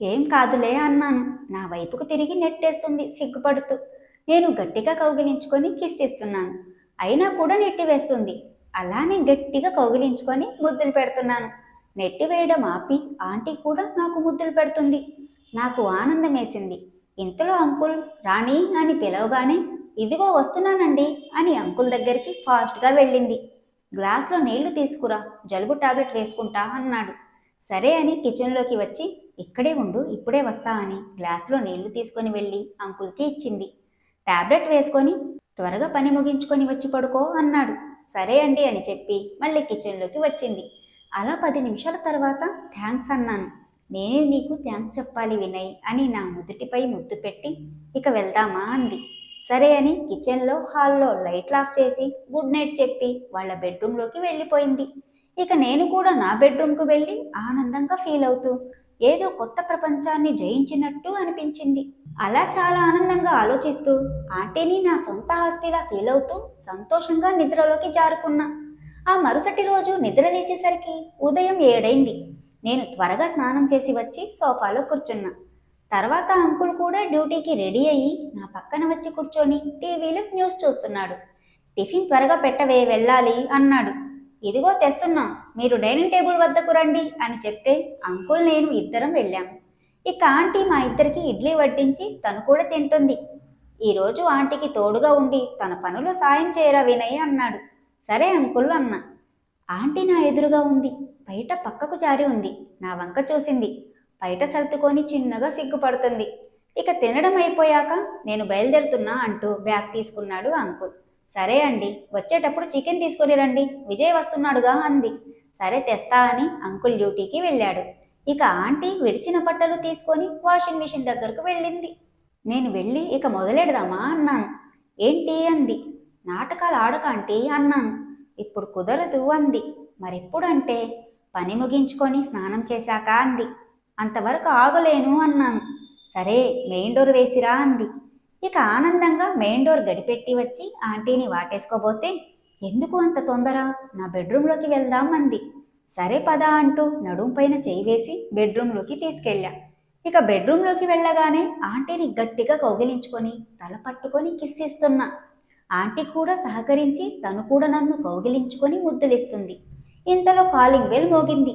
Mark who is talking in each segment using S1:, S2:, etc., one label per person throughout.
S1: ఏం కాదులే అన్నాను. నా వైపుకు తిరిగి నెట్టేస్తుంది సిగ్గుపడుతూ. నేను గట్టిగా కౌగిలించుకొని కిస్ ఇస్తున్నాను. అయినా కూడా నెట్టివేస్తుంది అలానే గట్టిగా కౌగిలించుకొని ముద్దులు పెడుతున్నాను. నెట్టివేయడం ఆపి ఆంటీ కూడా నాకు ముద్దులు పెడుతుంది. నాకు ఆనందం వేసింది ఇంతలో అంకుల్ రాణి అని పిలవగానే ఇదిగో వస్తున్నానండి అని అంకుల్ దగ్గరికి ఫాస్ట్గా వెళ్ళింది. గ్లాస్లో నీళ్ళు తీసుకురా జలుబు టాబ్లెట్ వేసుకుంటా అన్నాడు. సరే అని కిచెన్లోకి వచ్చి ఇక్కడే ఉండు ఇప్పుడే వస్తా అని గ్లాసులో నీళ్ళు తీసుకొని వెళ్ళి అంకుల్కి ఇచ్చింది. టాబ్లెట్ వేసుకొని త్వరగా పని ముగించుకొని వచ్చి పడుకో అన్నాడు. సరే అండి అని చెప్పి మళ్ళీ కిచెన్లోకి వచ్చింది. అలా పది నిమిషాల తర్వాత థ్యాంక్స్ అన్నాను. నేనే నీకు థ్యాంక్స్ చెప్పాలి వినయ్ అని నా నుదుటిపై ముద్దు పెట్టి ఇక వెళ్దామా అంది. సరే అని కిచెన్లో హాల్లో లైట్లు ఆఫ్ చేసి గుడ్ నైట్ చెప్పి వాళ్ళ బెడ్రూమ్లోకి వెళ్ళిపోయింది. ఇక నేను కూడా నా బెడ్రూమ్కు వెళ్ళి ఆనందంగా ఫీల్ అవుతూ ఏదో కొత్త ప్రపంచాన్ని జయించినట్టు అనిపించింది. అలా చాలా ఆనందంగా ఆలోచిస్తూ ఆంటీని నా సొంత ఆస్తిలా ఫీల్ అవుతూ సంతోషంగా నిద్రలోకి జారుకున్నా. ఆ మరుసటి రోజు నిద్ర లేచేసరికి ఉదయం ఏడైంది. నేను త్వరగా స్నానం చేసి వచ్చి సోఫాలో కూర్చున్నా. తర్వాత అంకుల్ కూడా డ్యూటీకి రెడీ అయ్యి నా పక్కన వచ్చి కూర్చొని టీవీలో న్యూస్ చూస్తున్నాడు. టిఫిన్ త్వరగా పెట్టవే వెళ్ళాలి అన్నాడు. ఇదిగో తెస్తున్నా మీరు డైనింగ్ టేబుల్ వద్దకు రండి అని చెప్తే అంకుల్ నేను ఇద్దరం వెళ్ళాము ఇక ఆంటీ మా ఇద్దరికి ఇడ్లీ వడ్డించి తను కూడా తింటుంది. ఈరోజు ఆంటీకి తోడుగా ఉండి తన పనులో సాయం చేయరా వినయ్ అన్నాడు. సరే అంకుల్ అన్న. ఆంటీ నా ఎదురుగా ఉంది. బయట పక్కకు జారి ఉంది. నా వంక చూసింది. బయట సర్దుకొని చిన్నగా సిగ్గుపడుతుంది. ఇక తినడం అయిపోయాక నేను బయలుదేరుతున్నా అంటూ బ్యాగ్ తీసుకున్నాడు అంకుల్. సరే అండి వచ్చేటప్పుడు చికెన్ తీసుకొని రండి విజయ్ వస్తున్నాడుగా అంది. సరే తెస్తా అని అంకుల్ డ్యూటీకి వెళ్ళాడు. ఇక ఆంటీ విడిచిన బట్టలు తీసుకొని వాషింగ్ మిషన్ దగ్గరకు వెళ్ళింది. నేను వెళ్ళి ఇక మొదలెడదామా అన్నాను. ఏంటి అంది. నాటకాలు ఆడక ఆంటీ అన్నాను. ఇప్పుడు కుదరదు అంది. మరెప్పుడంటే? పని ముగించుకొని స్నానం చేశాక అంది. అంతవరకు ఆగలేను అన్నాను. సరే మెయిన్ డోర్ వేసిరా అంది. ఇక ఆనందంగా మెయిన్ డోర్ గడిపెట్టి వచ్చి ఆంటీని వాటేసుకోబోతే ఎందుకు అంత తొందర? నా బెడ్రూమ్లోకి వెళ్దాం అంది. సరే పదా అంటూ నడుం పైన చేయి వేసి బెడ్రూమ్లోకి తీసుకెళ్ళా. ఇక బెడ్రూమ్లోకి వెళ్ళగానే ఆంటీని గట్టిగా కౌగిలించుకొని తల పట్టుకొని కిస్ ఇస్తున్నా ఆంటీ కూడా సహకరించి తను కూడా నన్ను కౌగిలించుకొని ముద్దులిస్తుంది. ఇంతలో కాలింగ్ బెల్ మోగింది.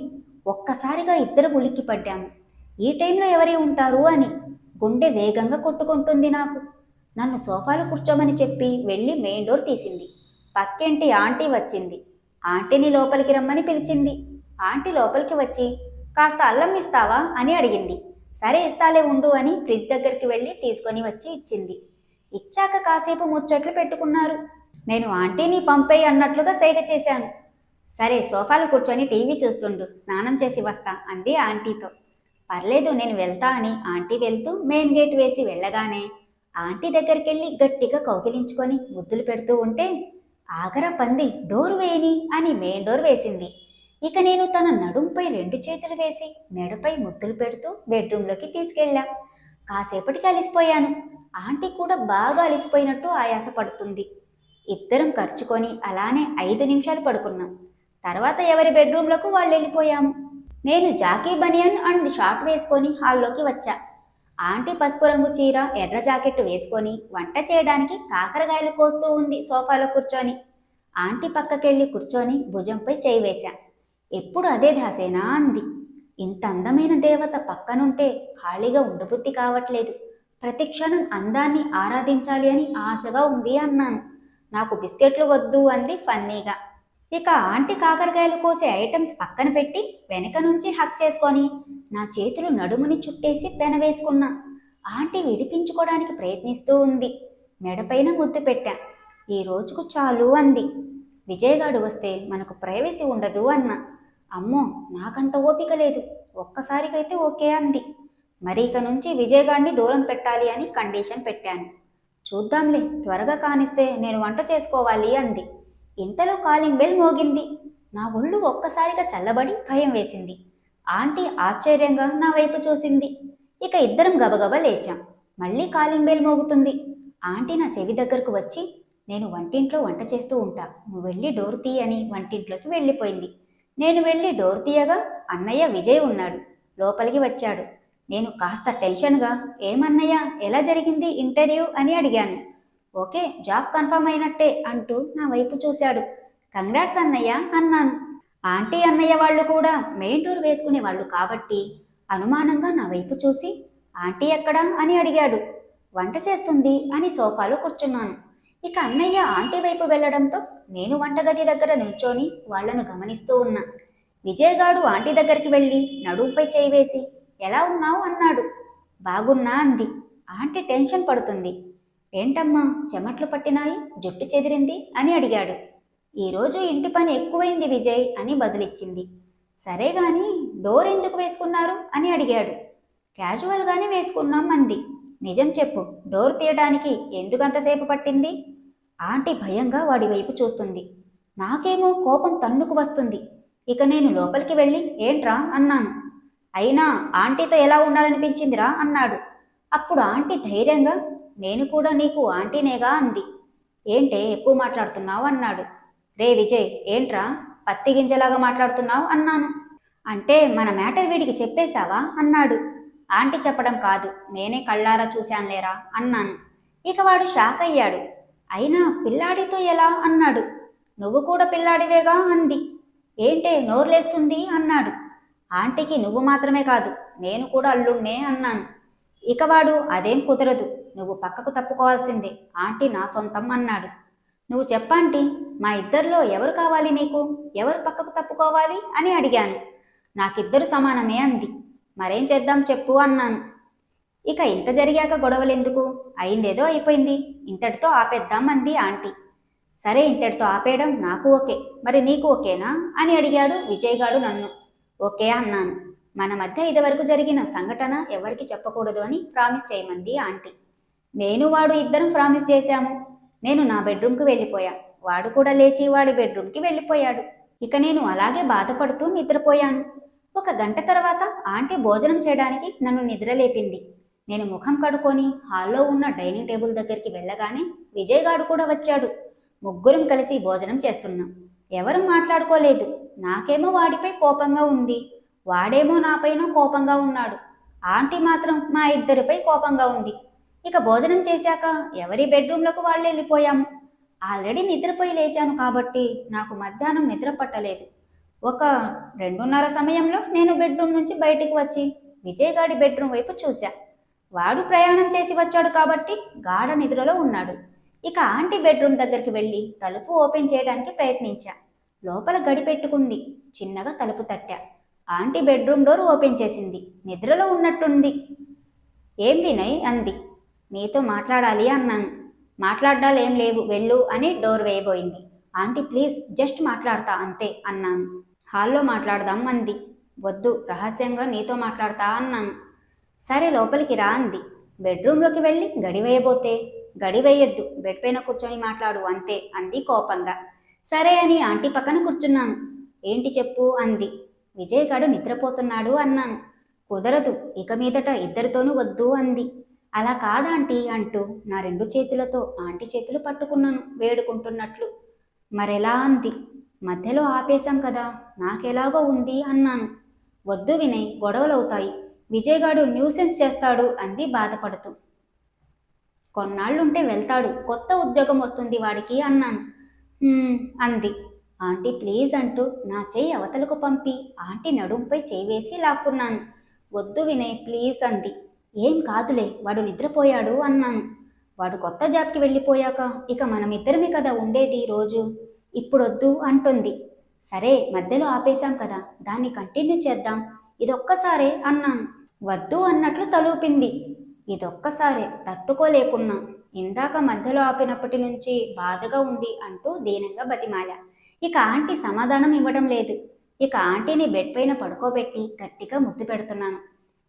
S1: ఒక్కసారిగా ఇద్దరు ఉలిక్కి పడ్డాము ఈ టైంలో ఎవరి ఉంటారు అని గుండె వేగంగా కొట్టుకుంటుంది నాకు. నన్ను సోఫాలో కూర్చోమని చెప్పి వెళ్ళి మెయిన్ డోర్ తీసింది. పక్కింటి ఆంటీ వచ్చింది. ఆంటీని లోపలికి రమ్మని పిలిచింది. ఆంటీ లోపలికి వచ్చి కాస్త అల్లం ఇస్తావా? అని అడిగింది. సరే ఇస్తాలే ఉండు అని ఫ్రిడ్జ్ దగ్గరికి వెళ్ళి తీసుకొని వచ్చి ఇచ్చింది. ఇచ్చాక కాసేపు ముచ్చట్లు పెట్టుకున్నారు. నేను ఆంటీని పంపేయి అన్నట్లుగా సైగ చేశాను. సరే సోఫాలో కూర్చొని టీవీ చూస్తుండు స్నానం చేసి వస్తా అంది ఆంటీతో. పర్లేదు నేను వెళ్తా అని ఆంటీ వెళ్తూ మెయిన్ గేట్ వేసి వెళ్ళగానే ఆంటీ దగ్గరికి వెళ్ళి గట్టిగా కౌగిలించుకొని ముద్దులు పెడుతూ ఉంటే ఆగరా పంది డోర్ వేయని అని మెయిన్ డోర్ వేసింది. ఇక నేను తన నడుంపై రెండు చేతులు వేసి మెడపై ముద్దులు పెడుతూ బెడ్రూమ్లోకి తీసుకెళ్ళా. కాసేపటికి అలిసిపోయాను. ఆంటీ కూడా బాగా అలిసిపోయినట్టు ఆయాస పడుతుంది ఇద్దరం ఖర్చుకొని అలానే ఐదు నిమిషాలు పడుకున్నాం. తర్వాత ఎవరి బెడ్రూమ్లకు వాళ్ళు వెళ్ళిపోయాము నేను జాకీ బనియన్ అండ్ షార్ట్ వేసుకొని హాల్లోకి వచ్చా. ఆంటీ పసుపు రంగు చీర ఎర్ర జాకెట్ వేసుకొని వంట చేయడానికి కాకరకాయలు కోస్తూ ఉంది సోఫాలో కూర్చొని. ఆంటీ పక్కకెళ్ళి కూర్చొని భుజంపై చేయి వేశా. ఎప్పుడు అదే దాసేనా అంది. ఇంత అందమైన దేవత పక్కనుంటే ఖాళీగా ఉండబుద్ధి కావట్లేదు. ప్రతి క్షణం అందాన్ని ఆరాధించాలి అని ఆశగా ఉంది అన్నాను. నాకు బిస్కెట్లు వద్దు అంది ఫన్నీగా. ఇక ఆంటీ కాకరకాయలు కోసే ఐటమ్స్ పక్కన పెట్టి వెనక నుంచి హక్ చేసుకొని నా చేతులు నడుముని చుట్టేసి పెనవేసుకున్నా ఆంటీ విడిపించుకోవడానికి ప్రయత్నిస్తూ ఉంది. మెడపైన ముద్దు పెట్టా. ఈ రోజుకు చాలు అంది. విజయగాడు వస్తే మనకు ప్రైవసీ ఉండదు అన్నా. అమ్మో నాకంత ఓపిక లేదు. ఒక్కసారికైతే ఓకే అంది. మరి ఇక నుంచి విజయగాడిని దూరం పెట్టాలి అని కండిషన్ పెట్టాను. చూద్దాంలే త్వరగా కానిస్తే నేను వంట చేసుకోవాలి అంది. ఇంతలో కాలింగ్ బెల్ మోగింది. నా ఒళ్ళు ఒక్కసారిగా చల్లబడి భయం వేసింది. ఆంటీ ఆశ్చర్యంగా నా వైపు చూసింది. ఇక ఇద్దరం గబగబా లేచాం. మళ్ళీ కాలింగ్ బెల్ మోగుతుంది. ఆంటీ నా చెవి దగ్గరకు వచ్చి నేను వంటింట్లో వంట చేస్తూ ఉంటా. నువ్వు వెళ్ళి డోర్ తీ అని వంటింట్లోకి వెళ్ళిపోయింది. నేను వెళ్ళి డోర్ తీయగా అన్నయ్య విజయ్ ఉన్నాడు. లోపలికి వచ్చాడు. నేను కాస్త టెన్షన్గా ఏమన్నయ్యా? ఎలా జరిగింది ఇంటర్వ్యూ? అని అడిగాను. ఓకే జాబ్ కన్ఫర్మ్ అయినట్టే అంటూ నా వైపు చూశాడు. కంగ్రాట్స్ అన్నయ్య అన్నాను. ఆంటీ అన్నయ్య వాళ్ళు కూడా మెయిన్ టూర్ వేసుకునే వాళ్ళు కాబట్టి అనుమానంగా నా వైపు చూసి ఆంటీ ఎక్కడా? అని అడిగాడు. వంట చేస్తుంది అని సోఫాలో కూర్చున్నాను. ఇక అన్నయ్య ఆంటీ వైపు వెళ్ళడంతో నేను వంటగది దగ్గర నిల్చొని వాళ్ళను గమనిస్తూ ఉన్నా. విజయగాడు ఆంటీ దగ్గరికి వెళ్ళి నడుంపై చేయి వేసి ఎలా ఉన్నావు? అన్నాడు. బాగున్నా అంది. ఆంటీ టెన్షన్ పడుతుంది. ఏంటమ్మా చెమట్లు పట్టినాయి? జుట్టు చెదిరింది? అని అడిగాడు. ఈరోజు ఇంటి పని ఎక్కువైంది విజయ్ అని బదులిచ్చింది. సరే గాని డోర్ ఎందుకు వేసుకున్నారు? అని అడిగాడు. క్యాజువల్గానే వేసుకున్నాం అంది. నిజం చెప్పు డోర్ తీయడానికి ఎందుకంతసేపు పట్టింది? ఆంటీ భయంగా వాడి వైపు చూస్తుంది. నాకేమో కోపం తన్నుకు వస్తుంది. ఇక నేను లోపలికి వెళ్ళి ఏంట్రా అన్నాను. అయినా ఆంటీతో ఎలా ఉండాలనిపించిందిరా అన్నాడు. అప్పుడు ఆంటీ ధైర్యంగా నేను కూడా నీకు ఆంటీనేగా అంది. ఏంటే ఎక్కువ మాట్లాడుతున్నావు అన్నాడు. రే విజయ్ ఏంట్రా? పత్తి గింజలాగా మాట్లాడుతున్నావు అన్నాను. అంటే మన మ్యాటర్ వీడికి చెప్పేశావా? అన్నాడు. ఆంటీ చెప్పడం కాదు నేనే కళ్ళారా చూశానులేరా? అన్నాను. ఇక వాడు షాక్ అయ్యాడు. అయినా పిల్లాడితో ఎలా? అన్నాడు. నువ్వు కూడా పిల్లాడివేగా? అంది. ఏంటే నోరులేస్తుంది? అన్నాడు. ఆంటీకి నువ్వు మాత్రమే కాదు నేను కూడా అల్లుణ్ణే అన్నాను. ఇక వాడు అదేం కుదరదు. నువ్వు పక్కకు తప్పుకోవాల్సిందే. ఆంటీ నా సొంతం అన్నాడు. నువ్వు చెప్పాంటీ మా ఇద్దరిలో ఎవరు కావాలి నీకు? ఎవరు పక్కకు తప్పుకోవాలి అని అడిగాను. నాకిద్దరు సమానమే అంది. మరేం చేద్దాం చెప్పు అన్నాను. ఇక ఇంత జరిగాక గొడవలెందుకు? అయిందేదో అయిపోయింది. ఇంతటితో ఆపేద్దాం అంది ఆంటీ. సరే ఇంతటితో ఆపేయడం నాకు ఓకే. మరి నీకు ఓకేనా? అని అడిగాడు విజయగాడు నన్ను. ఓకే అన్నాను. మన మధ్య ఇదివరకు జరిగిన సంఘటన ఎవరికి చెప్పకూడదు అని ప్రామిస్ చేయమంది ఆంటీ. నేను వాడు ఇద్దరం ప్రామిస్ చేశాము. నేను నా బెడ్రూమ్కి వెళ్ళిపోయా. వాడు కూడా లేచి వాడి బెడ్రూమ్కి వెళ్ళిపోయాడు. ఇక నేను అలాగే బాధపడుతూ నిద్రపోయాను. ఒక గంట తర్వాత ఆంటీ భోజనం చేయడానికి నన్ను నిద్రలేపింది. నేను ముఖం కడుకొని హాల్లో ఉన్న డైనింగ్ టేబుల్ దగ్గరికి వెళ్ళగానే విజయ్ గాడు కూడా వచ్చాడు. ముగ్గురం కలిసి భోజనం చేస్తున్నాం. ఎవరు మాట్లాడుకోలేదు. నాకేమో వాడిపై కోపంగా ఉంది. వాడేమో నాపైన కోపంగా ఉన్నాడు. ఆంటీ మాత్రం మా ఇద్దరిపై కోపంగా ఉంది. ఇక భోజనం చేశాక ఎవరి బెడ్రూమ్లకు వాళ్ళు వెళ్ళిపోయాము ఆల్రెడీ నిద్రపోయి లేచాను కాబట్టి నాకు మధ్యాహ్నం నిద్ర పట్టలేదు. ఒక రెండున్నర సమయంలో నేను బెడ్రూమ్ నుంచి బయటికి వచ్చి విజయ్ గాడి బెడ్రూమ్ వైపు చూశా. వాడు ప్రయాణం చేసి వచ్చాడు కాబట్టి గాఢ నిద్రలో ఉన్నాడు. ఇక ఆంటీ బెడ్రూమ్ దగ్గరికి వెళ్ళి తలుపు ఓపెన్ చేయడానికి ప్రయత్నించా. లోపల గడి పెట్టుకుంది. చిన్నగా తలుపు తట్టా. ఆంటీ బెడ్రూమ్ డోర్ ఓపెన్ చేసింది. నిద్రలో ఉన్నట్టుంది. ఏం వినయ్? అంది. నీతో మాట్లాడాలి అన్నాను. మాట్లాడాలు ఏం లేవు. వెళ్ళు అని డోర్ వేయబోయింది. ఆంటీ ప్లీజ్ జస్ట్ మాట్లాడతా అంతే అన్నాను. హాల్లో మాట్లాడదాం అంది. వద్దు రహస్యంగా నీతో మాట్లాడతా అన్నాను. సరే లోపలికి రా అంది. బెడ్రూమ్లోకి వెళ్ళి గడి వేయబోతే గడి వేయొద్దు బెడ్ పైన కూర్చొని మాట్లాడు అంతే అంది కోపంగా. సరే అని ఆంటీ పక్కన కూర్చున్నాను. ఏంటి చెప్పు అంది. విజయగాడు నిద్రపోతున్నాడు అన్నాను. కుదరదు ఇక మీదట ఇద్దరితోనూ వద్దు అంది. అలా కాదాంటీ అంటూ నా రెండు చేతులతో ఆంటీ చేతులు పట్టుకున్నాను వేడుకుంటున్నట్లు. మరెలా అంది. మధ్యలో ఆపేశాం కదా నాకెలాగో ఉంది అన్నాను. వద్దు వినయ్ గొడవలవుతాయి. విజయగాడు న్యూసెన్స్ చేస్తాడు అంది బాధపడుతూ. కొన్నాళ్ళుంటే వెళ్తాడు కొత్త ఉద్యోగం వస్తుంది వాడికి అన్నాను. అంది. ఆంటీ ప్లీజ్ అంటూ నా చెయ్యి అవతలకు పంపి ఆంటీ నడుంపై చేయి వేసి లాక్కున్నాను. వద్దు వినయ్ ప్లీజ్ అంది. ఏం కాదులే వాడు నిద్రపోయాడు అన్నాను. వాడు కొత్త జాబ్కి వెళ్ళిపోయాక ఇక మనమిద్దరమే కదా ఉండేది రోజు. ఇప్పుడొద్దు అంటుంది. సరే మధ్యలో ఆపేశాం కదా దాన్ని కంటిన్యూ చేద్దాం. ఇదొక్కసారే అన్నాను. వద్దు అన్నట్లు తలూపింది. ఇదొక్కసారే తట్టుకోలేకున్నా. ఇందాక మధ్యలో ఆపినప్పటి నుంచి బాధగా ఉంది అంటూ దీనంగా బతిమాలా. ఇక ఆంటీ సమాధానం ఇవ్వడం లేదు. ఇక ఆంటీని బెడ్ పైన పడుకోబెట్టి గట్టిగా ముద్దు పెడుతున్నాను.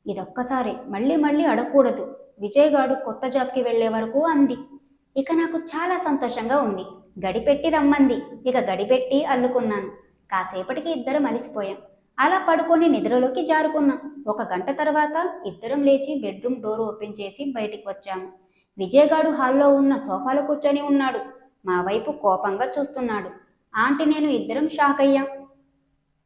S1: ఇదొక్కసారి మళ్ళీ మళ్ళీ అడగకూడదు. విజయ్గాడు కొత్త జాబ్కి వెళ్ళే వరకు అంది. ఇక నాకు చాలా సంతోషంగా ఉంది. గడిపెట్టి రమ్మంది. ఇక గడిపెట్టి అల్లుకున్నాను. కాసేపటికి ఇద్దరం అలిసిపోయాం. అలా పడుకొని నిద్రలోకి జారుకున్నాం. ఒక గంట తర్వాత ఇద్దరం లేచి బెడ్రూమ్ డోర్ ఓపెన్ చేసి బయటికి వచ్చాము. విజయగాడు హాల్లో ఉన్న సోఫాలో కూర్చొని ఉన్నాడు. మా వైపు కోపంగా చూస్తున్నాడు. ఆంటీ నేను ఇద్దరం షాక్ అయ్యాం